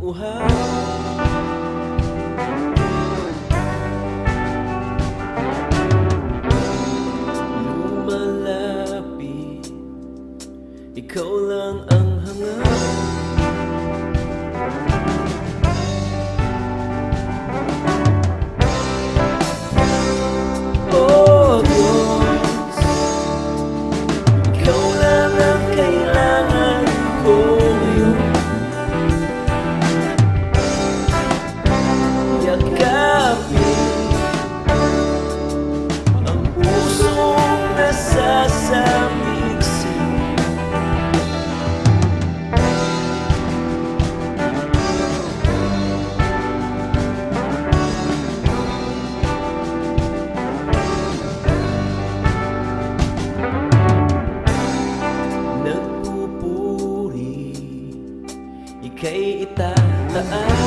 buhay Lumalapit Ikaw lang ang hangat itataas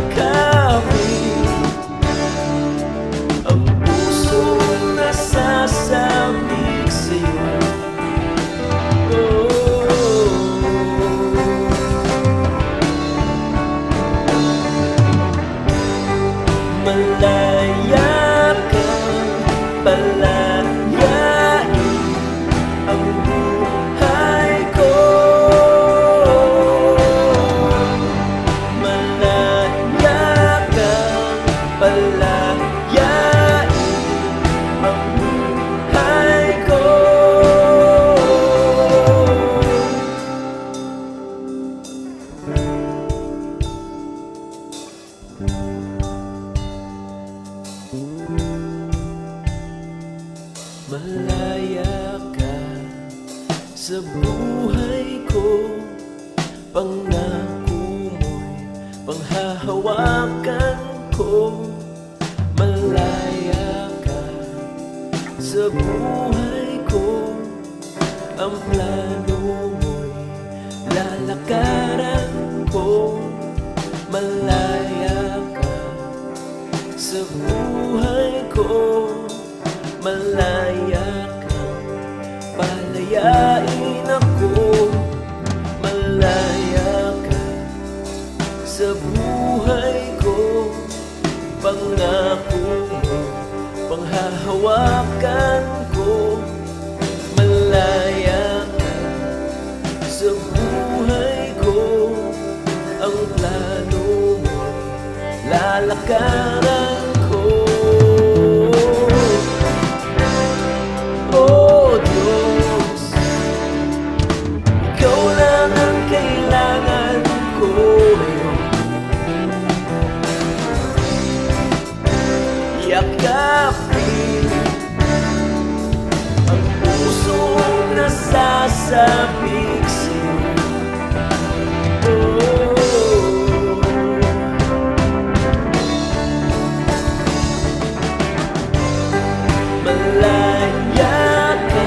Yakapin Ang Malaya ka sa buhay ko Pangako mo'y panghahawakan ko sa buhay ko Ang plano mo'y lalakaran ko. Malaya ka sa buhay ko Malaya ka. Palayain ako Malaya ka Sa buhay ko. Pangako Panghahawakan ko Malaya ka Sa buhay ko. Ang plano mo Lalakaran sa pixie oh. Malaya ka